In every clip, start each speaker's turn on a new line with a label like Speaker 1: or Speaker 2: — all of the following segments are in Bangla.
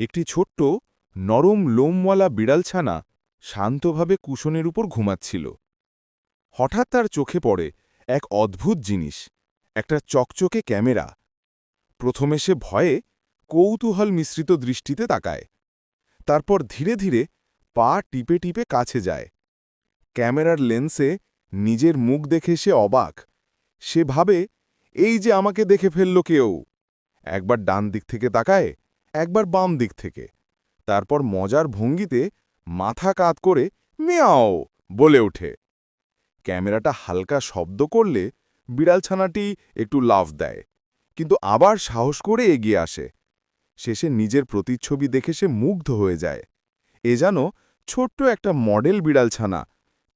Speaker 1: একটি ছোট্ট, নরম লোমওয়ালা বিড়ালছানা শান্তভাবে কুশনের উপর ঘুমাচ্ছিল। হঠাৎ তার চোখে পড়ে এক অদ্ভুত জিনিস, একটা চকচকে ক্যামেরা। প্রথমে সে ভয়ে কৌতূহল মিশ্রিত দৃষ্টিতে তাকায়। তারপর ধীরে ধীরে পা টিপে টিপে কাছে যায়। ক্যামেরার লেন্সে নিজের মুখ দেখে সে অবাক। সে ভাবে, এই যে আমাকে দেখে ফেলল কেউ! একবার ডান দিক থেকে তাকায় একবার বাম দিক থেকে। তারপর মজার ভঙ্গিতে মাথা কাত করে মিয়াও বলে ওঠে। ক্যামেরাটা হালকা শব্দ করলে বিড়ালছানাটি একটু লাফ দেয়, কিন্তু আবার সাহস করে এগিয়ে আসে। শেষে নিজের প্রতিচ্ছবি দেখে সে মুগ্ধ হয়ে যায়। এ যেন ছোট্ট একটা মডেল বিড়ালছানা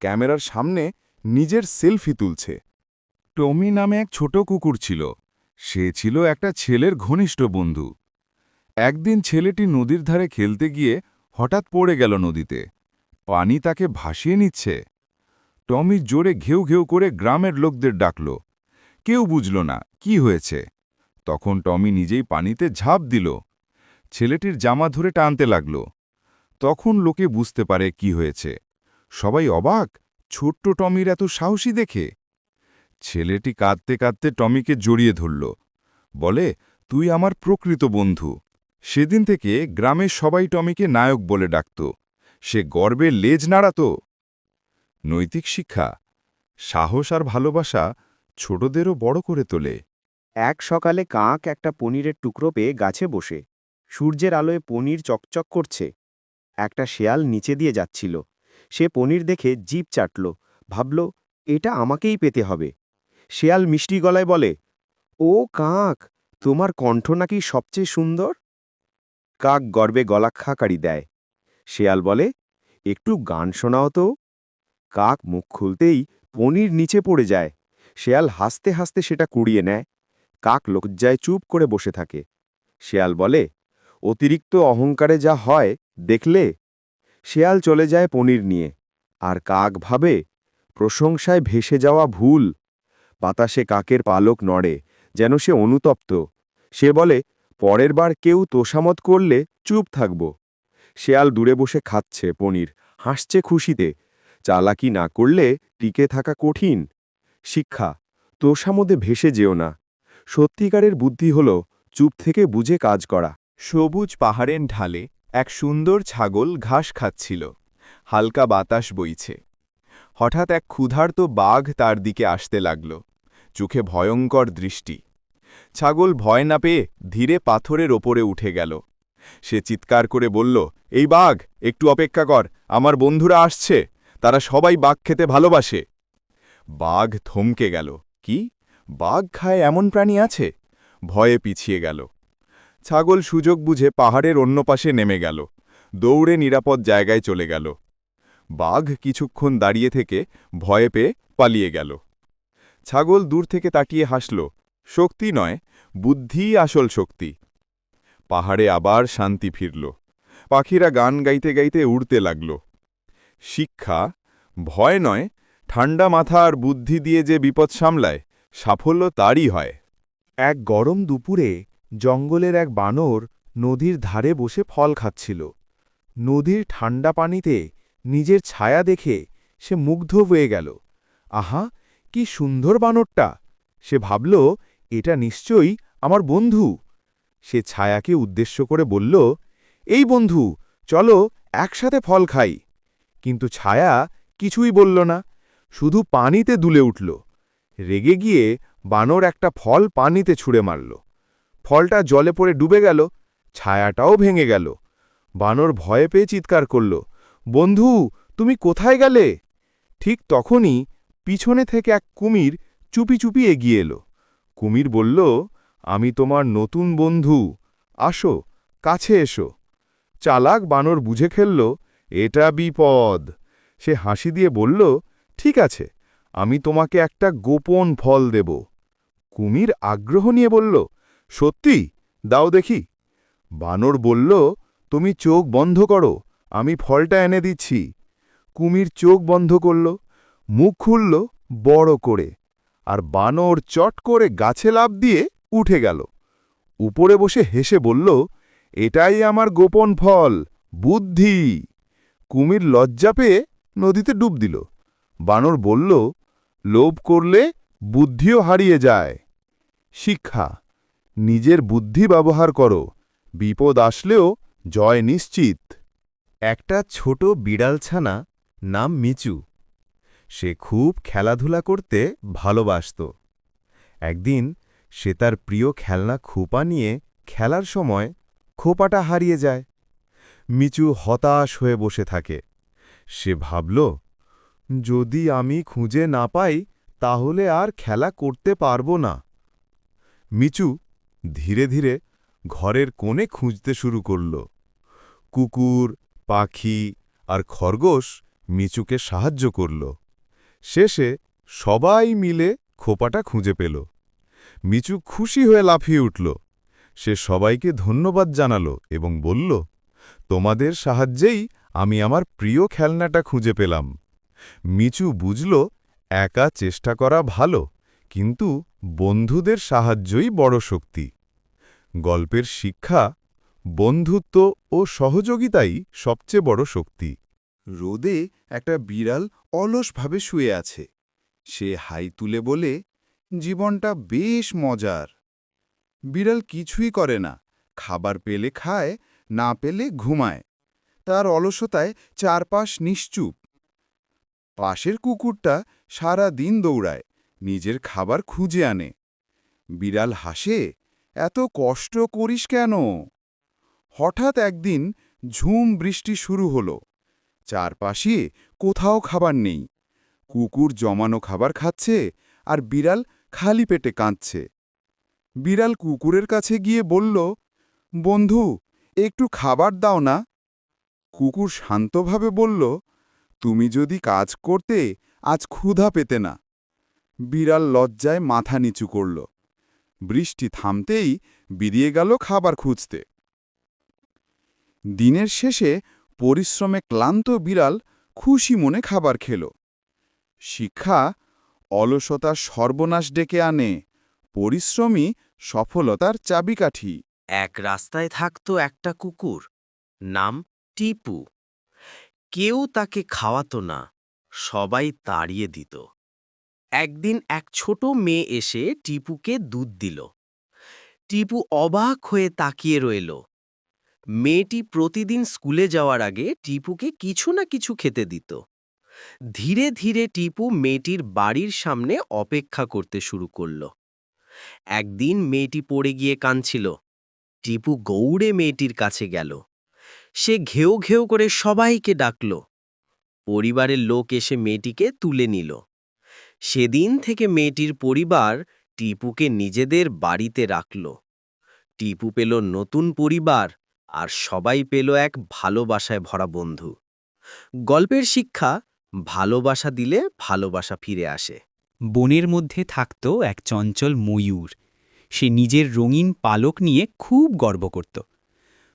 Speaker 1: ক্যামেরার সামনে নিজের সেলফি তুলছে। টমি নামে এক ছোট কুকুর ছিল। সে ছিল একটা ছেলের ঘনিষ্ঠ বন্ধু। একদিন ছেলেটি নদীর ধারে খেলতে গিয়ে হঠাৎ পড়ে গেল নদীতে। পানি তাকে ভাসিয়ে নিচ্ছে। টমি জোরে ঘেউ ঘেউ করে গ্রামের লোকদের ডাকল। কেউ বুঝল না, কি হয়েছে? তখন টমি নিজেই পানিতে ঝাঁপ দিল। ছেলেটির জামা ধরে টানতে লাগল। তখন লোকে বুঝতে পারে কি হয়েছে। সবাই অবাক, ছোট্ট টমির এত সাহসী দেখে। ছেলেটি কাঁদতে কাঁদতে টমিকে জড়িয়ে ধরল। বলে, তুই আমার প্রকৃত বন্ধু। সেদিন থেকে গ্রামের সবাই টমিকে নায়ক বলে ডাকত। সে গর্বে লেজ নাড়াত। নৈতিক শিক্ষা, সাহস আর ভালোবাসা ছোটদেরও বড় করে তোলে।
Speaker 2: এক সকালে কাক একটা পনিরের টুকরো পেয়ে গাছে বসে। সূর্যের আলোয় পনির চকচক করছে। একটা শেয়াল নিচে দিয়ে যাচ্ছিল। সে পনির দেখে জিভ চাটল। ভাবল, এটা আমাকেই পেতে হবে। শেয়াল মিষ্টি গলায় বলে, ও কাক, তোমার কণ্ঠ নাকি সবচেয়ে সুন্দর? কাক গর্বে গলা খাকারি দেয়। শেয়াল বলে, একটু গান শোনাও তো। কাক মুখ খুলতেই পনির নিচে পড়ে যায়। শেয়াল হাসতে হাসতে সেটা কুড়িয়ে নেয়। কাক লজ্জায় চুপ করে বসে থাকে। শেয়াল বলে, অতিরিক্ত অহংকারে যা হয়, দেখলে? শেয়াল চলে যায় পনির নিয়ে। আর কাক ভাবে, প্রশংসায় ভেসে যাওয়া ভুল। বাতাসে কাকের পালক নড়ে, যেন সে অনুতপ্ত। সে বলে পরের বার কেউ তোষামত করলে চুপ থাকব। শেয়াল দূরে বসে খাচ্ছে, পনির, হাসছে খুশিতে। চালাকি না করলে টিকে থাকা কঠিন। শিক্ষা, তোষামদে ভেসে যেও না। সত্যিকারের বুদ্ধি হল চুপ থেকে বুঝে কাজ করা।
Speaker 3: সবুজ পাহাড়ের ঢালে এক সুন্দর ছাগল ঘাস খাচ্ছিল। হালকা বাতাস বইছে। হঠাৎ এক ক্ষুধার্ত বাঘ তার দিকে আসতে লাগল। চোখে ভয়ঙ্কর দৃষ্টি। ছাগল ভয় না পেয়ে ধীরে পাথরের ওপরে উঠে গেল। সে চিৎকার করে বলল, এই বাঘ, একটু অপেক্ষা কর, আমার বন্ধুরা আসছে, তারা সবাই বাঘ খেতে ভালোবাসে। বাঘ থমকে গেল। কি? বাঘ খায় এমন প্রাণী আছে? ভয়ে পিছিয়ে গেল। ছাগল সুযোগ বুঝে পাহাড়ের অন্য পাশে নেমে গেল। দৌড়ে নিরাপদ জায়গায় চলে গেল। বাঘ কিছুক্ষণ দাঁড়িয়ে থেকে ভয়ে পেয়ে পালিয়ে গেল। ছাগল দূর থেকে তাকিয়ে হাসল। শক্তি নয়, বুদ্ধিই আসল শক্তি। পাহাড়ে আবার শান্তি ফিরল। পাখিরা গান গাইতে গাইতে উড়তে লাগল। শিক্ষা, ভয় নয় ঠান্ডা মাথা আর বুদ্ধি দিয়ে যে বিপদ সামলায়, সাফল্য তারই হয়।
Speaker 1: এক গরম দুপুরে জঙ্গলের এক বানর নদীর ধারে বসে ফল খাচ্ছিল। নদীর ঠান্ডা পানিতে নিজের ছায়া দেখে সে মুগ্ধ হয়ে গেল। আহা, কি সুন্দর বানরটা! সে ভাবল এটা নিশ্চয়ই আমার বন্ধু। সে ছায়াকে উদ্দেশ্য করে বলল, এই বন্ধু, চলো একসাথে ফল খাই। কিন্তু ছায়া কিছুই বলল না, শুধু পানিতে দুলে উঠল। রেগে গিয়ে বানর একটা ফল পানিতে ছুঁড়ে মারল। ফলটা জলে পড়ে ডুবে গেল, ছায়াটাও ভেঙে গেল। বানর ভয়ে পেয়ে চিৎকার করল, বন্ধু, তুমি কোথায় গেলে? ঠিক তখনই পিছনে থেকে এক কুমির চুপি চুপি এগিয়ে এলো। কুমির বলল, আমি তোমার নতুন বন্ধু। আসো, কাছে এসো। চালাক বানর বুঝে খেলল, এটা বিপদ। সে হাসি দিয়ে বলল, ঠিক আছে, আমি তোমাকে একটা গোপন ফল দেব। কুমির আগ্রহ নিয়ে বলল, সত্যি? দাও দেখি। বানর বলল, তুমি চোখ বন্ধ করো, আমি ফলটা এনে দিচ্ছি। কুমির চোখ বন্ধ করল, মুখ খুলল, বড় করে। আর বানর চট করে গাছে লাভ দিয়ে উঠে গেল। উপরে বসে হেসে বলল, এটাই আমার গোপন ফল, বুদ্ধি। কুমির লজ্জা পেয়ে নদীতে ডুব দিল। বানর বলল, লোভ করলে বুদ্ধিও হারিয়ে যায়। শিক্ষা, নিজের বুদ্ধি ব্যবহার করো, বিপদ আসলেও জয় নিশ্চিত।
Speaker 3: একটা ছোট বিড়ালছানা নাম মিচু। সে খুব খেলাধুলা করতে ভালোবাসত। একদিন সে তার প্রিয় খেলনা খোপা নিয়ে খেলার সময় খোপাটা হারিয়ে যায়। মিচু হতাশ হয়ে বসে থাকে। সে ভাবল, যদি আমি খুঁজে না পাই, তাহলে আর খেলা করতে পারব না। মিচু ধীরে ধীরে ঘরের কোণে খুঁজতে শুরু করল। কুকুর, পাখি আর খরগোশ মিচুকে সাহায্য করল। শেষে সবাই মিলে খোপাটা খুঁজে পেল। মিচু খুশি হয়ে লাফিয়ে উঠল। সে সবাইকে ধন্যবাদ জানালো এবং বলল, তোমাদের সাহায্যেই আমি আমার প্রিয় খেলনাটা খুঁজে পেলাম। মিচু বুঝল, একা চেষ্টা করা ভালো, কিন্তু বন্ধুদের সাহায্যই বড় শক্তি। গল্পের শিক্ষা, বন্ধুত্ব ও সহযোগিতাই সবচেয়ে বড় শক্তি।
Speaker 1: রোদে একটা বিড়াল অলসভাবে শুয়ে আছে। সে হাই তুলে বলে, জীবনটা বেশ মজার। বিড়াল কিছুই করে না। খাবার পেলে খায়, না পেলে ঘুমায়। তার অলসতায় চারপাশ নিশ্চুপ। পাশের কুকুরটা সারা দিন দৌড়ায়, নিজের খাবার খুঁজে আনে। বিড়াল হাসে, এত কষ্ট করিস কেন? হঠাৎ একদিন ঝুম বৃষ্টি শুরু হলো। চারপাশে কোথাও খাবার নেই। কুকুর জমানো খাবার খাচ্ছে আর বিড়াল খালি পেটে কাঁদছে। বিড়াল কুকুরের কাছে গিয়ে বলল, বন্ধু, একটু খাবার দাও না। কুকুর শান্তভাবে বলল, তুমি যদি কাজ করতে আজ ক্ষুধা পেতে না। বিড়াল লজ্জায় মাথা নিচু করল। বৃষ্টি থামতেই বেরিয়ে গেল খাবার খুঁজতে। দিনের শেষে পরিশ্রমে ক্লান্ত বিড়াল খুশি মনে খাবার খেল। শিক্ষা অলসতা সর্বনাশ ডেকে আনে। পরিশ্রমী সফলতার চাবিকাঠি।
Speaker 4: এক রাস্তায় থাকত একটা কুকুর, নাম টিপু। কেউ তাকে খাওয়াতো না, সবাই তাড়িয়ে দিত। একদিন এক ছোট মেয়ে এসে টিপুকে দুধ দিল। টিপু অবাক হয়ে তাকিয়ে রইল। মেয়েটি প্রতিদিন স্কুলে যাওয়ার আগে টিপুকে কিছু না কিছু খেতে দিত। ধীরে ধীরে টিপু মেয়েটির বাড়ির সামনে অপেক্ষা করতে শুরু করল। একদিন মেয়েটি পড়ে গিয়ে কাঁদছিল। টিপু গৌড়ে মেয়েটির কাছে গেল। সে ঘেউ ঘেউ করে সবাইকে ডাকল। পরিবারের লোক এসে মেয়েটিকে তুলে নিল। সেদিন থেকে মেয়েটির পরিবার টিপুকে নিজেদের বাড়িতে রাখল। টিপু পেল নতুন পরিবার। আর সবাই পেল এক ভালোবাসায় ভরা বন্ধু। গল্পের শিক্ষা, ভালোবাসা দিলে ভালোবাসা ফিরে আসে।
Speaker 5: বনের মধ্যে থাকত এক চঞ্চল ময়ূর। সে নিজের রঙিন পালক নিয়ে খুব গর্ব করত।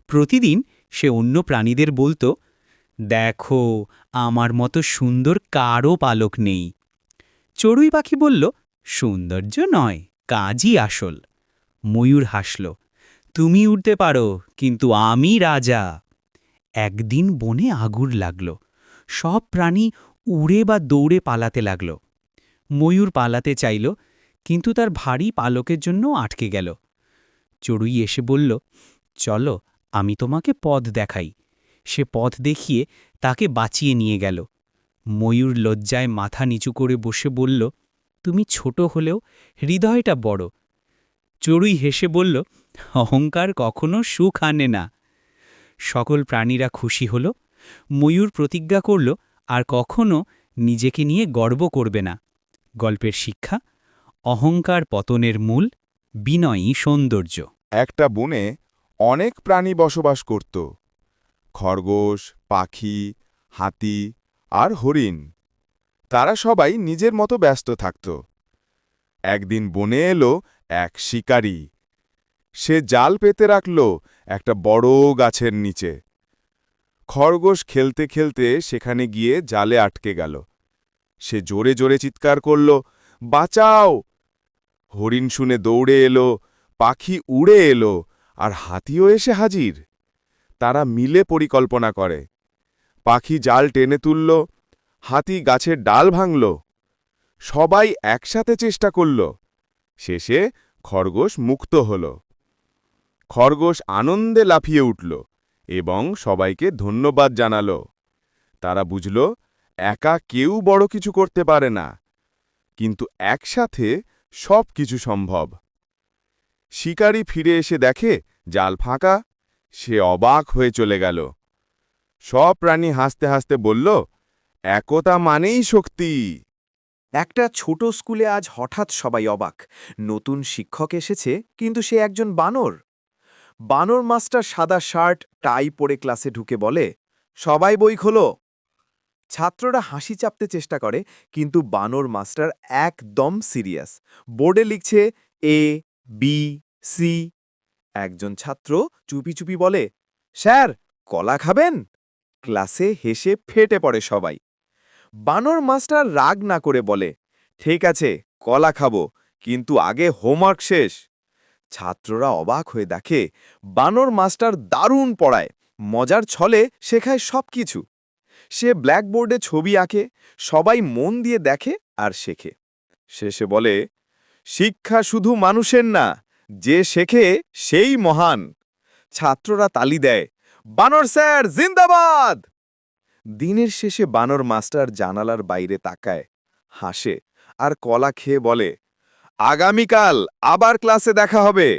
Speaker 5: প্রতিদিন সে অন্য প্রাণীদের বলতো, দেখো, আমার মতো সুন্দর কারও পালক নেই। চড়ুই পাখি বলল, সৌন্দর্য নয়, কাজই আসল। ময়ূর হাসল তুমি উঠতে পারো, কিন্তু আমি রাজা। একদিন বনে আগুন লাগল। সব প্রাণী উড়ে বা দৌড়ে পালাতে লাগল। ময়ূর পালাতে চাইল, কিন্তু তার ভারী পালকের জন্য আটকে গেল। চড়ুই এসে বলল, চলো, আমি তোমাকে পথ দেখাই। সে পথ দেখিয়ে তাকে বাঁচিয়ে নিয়ে গেল। ময়ূর লজ্জায় মাথা নিচু করে বসে বলল, তুমি ছোট হলেও হৃদয়টা বড়। চড়ুই হেসে বলল অহংকার কখনো সুখ আনে না। সকল প্রাণীরা খুশি হল, ময়ূর প্রতিজ্ঞা করল, আর কখনো নিজেকে নিয়ে গর্ব করবে না। গল্পের শিক্ষা, অহংকার পতনের মূল, বিনয়ী সৌন্দর্য।
Speaker 1: একটা বনে অনেক প্রাণী বসবাস করত। খরগোশ, পাখি, হাতি আর হরিণ। তারা সবাই নিজের মতো ব্যস্ত থাকত। একদিন বনে এলো এক শিকারী। সে জাল পেতে রাখল একটা বড় গাছের নিচে। খরগোশ খেলতে খেলতে সেখানে গিয়ে জালে আটকে গেল। সে জোরে জোরে চিৎকার করল, বাঁচাও! হরিণ শুনে দৌড়ে এলো, পাখি উড়ে এলো, আর হাতিও এসে হাজির।
Speaker 6: তারা মিলে পরিকল্পনা করে। পাখি জাল টেনে তুলল, হাতি গাছের ডাল ভাঙল। সবাই একসাথে চেষ্টা করল। শেষে খরগোশ মুক্ত হল। খরগোশ আনন্দে লাফিয়ে উঠল এবং সবাইকে ধন্যবাদ জানাল। তারা বুঝল, একা কেউ বড় কিছু করতে পারে না, কিন্তু একসাথে সব কিছু সম্ভব। শিকারী ফিরে এসে দেখে জাল ফাঁকা, সে অবাক হয়ে চলে গেল। সব প্রাণী হাসতে হাসতে বলল, একতা মানেই শক্তি।
Speaker 1: একটা ছোট স্কুলে আজ হঠাৎ সবাই অবাক। নতুন শিক্ষক এসেছে, কিন্তু সে একজন বানর। বানর মাস্টার সাদা শার্ট, টাই পরে ক্লাসে ঢুকে বলে, সবাই বই খোলো। ছাত্ররা হাসি চাপতে চেষ্টা করে, কিন্তু বানর মাস্টার একদম সিরিয়াস। বোর্ডে লিখছে এ বি সি একজন ছাত্র চুপি চুপি বলে, স্যার, কলা খাবেন? ক্লাসে হেসে ফেটে পড়ে সবাই। বানর মাস্টার রাগ না করে বলে, ঠিক আছে, কলা খাব, কিন্তু আগে হোমওয়ার্ক শেষ। ছাত্ররা অবাক হয়ে দেখে, বানর মাস্টার দারুণ পড়ায়, মজার ছলে শেখায় সব কিছু সে ব্ল্যাকবোর্ডে ছবি আঁকে, সবাই মন দিয়ে দেখে আর শেখে। শেষে বলে, শিক্ষা শুধু মানুষের না, যে শেখে সেই মহান। ছাত্ররা তালি দেয়, বানর স্যার, জিন্দাবাদ! দিনের শেষে বানর মাস্টার জানালার বাইরে তাকায়, হাসে আর কলা খেয়ে বলে আগামীকাল আবার ক্লাসে দেখা হবে।